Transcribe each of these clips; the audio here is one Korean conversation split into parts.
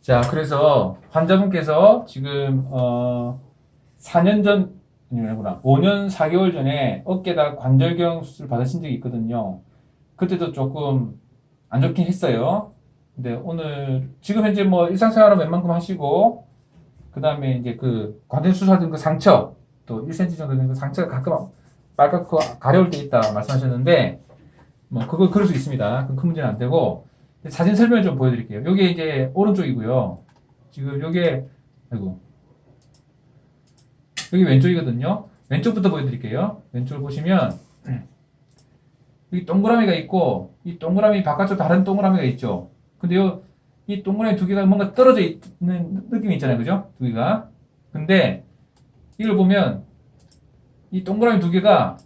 자, 그래서 환자분께서 지금 어 4년 전 아니구나. 5년 4개월 전에 어깨다 관절경 수술 받으신 적이 있거든요. 그때도 조금 안 좋긴 했어요. 근데 오늘 지금 현재 뭐 일상생활은 웬만큼 하시고 그다음에 이제 그 관절 수술하던 그 상처 또 1cm 정도 되는 그 상처가 가끔 빨갛고 가려울 때 있다 말씀하셨는데 뭐 그거 그럴 수 있습니다. 그건 큰 문제는 안 되고 사진 설명을 좀 보여드릴게요. 요게 이제 오른쪽이고요. 지금 요게 아이고 여기 왼쪽이거든요. 왼쪽부터 보여드릴게요. 왼쪽을 보시면 여기 동그라미가 있고 이 동그라미 바깥쪽 다른 동그라미가 있죠. 근데 요, 이 동그라미 두 개가 뭔가 떨어져 있는 느낌이 있잖아요. 그죠? 두 개가. 근데 이걸 보면 이 동그라미 두 개가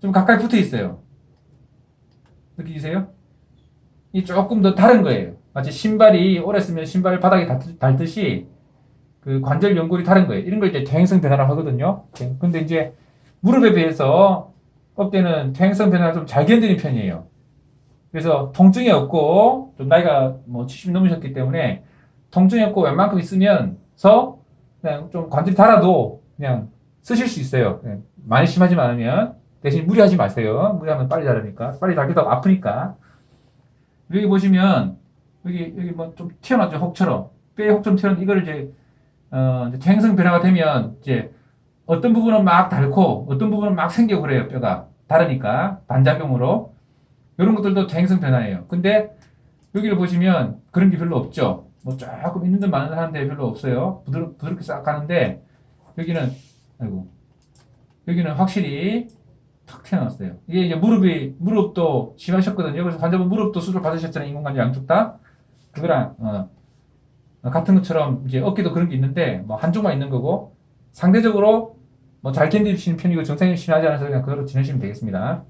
좀 가까이 붙어 있어요. 느끼세요? 이 조금 더 다른 거예요. 마치 신발이 오래 쓰면 신발 바닥에 닿- 닿듯이 그 관절 연골이 다른 거예요. 이런 걸 이제 퇴행성 변화라고 하거든요. 네. 근데 이제 무릎에 비해서 어깨는 퇴행성 변화를 좀 잘 견디는 편이에요. 그래서 통증이 없고 좀 나이가 뭐 70 넘으셨기 때문에 통증이 없고 웬만큼 있으면서 그냥 좀 관절이 달아도 그냥 쓰실 수 있어요. 네. 많이 심하지 않으면 대신 무리하지 마세요. 무리하면 빨리 자라니까 빨리 자기도 아프니까 여기 보시면 여기 여기 뭐 좀 튀어나왔죠 혹처럼 뼈에 혹좀 튀어나온 이거를 이제 어 이제 퇴행성 변화가 되면 이제 어떤 부분은 막 닳고 어떤 부분은 막 생겨 그래요 뼈가 다르니까 반작용으로 이런 것들도 퇴행성 변화예요. 근데 여기를 보시면 그런 게 별로 없죠. 뭐 조금 있는 듯 많은 듯 하는데 별로 없어요. 부드럽, 부드럽게 싹 가는데 여기는 아이고 여기는 확실히 탁 튀어나왔어요. 이게 이제 무릎이 무릎도 심하셨거든요. 그래서 환자분 무릎도 수술 받으셨잖아요. 인공관절 양쪽 다 그거랑 어, 어, 같은 것처럼 이제 어깨도 그런 게 있는데 뭐 한쪽만 있는 거고 상대적으로 뭐 잘 견디시는 편이고 정상이 심하지 않아서 그냥 그대로 지내시면 되겠습니다.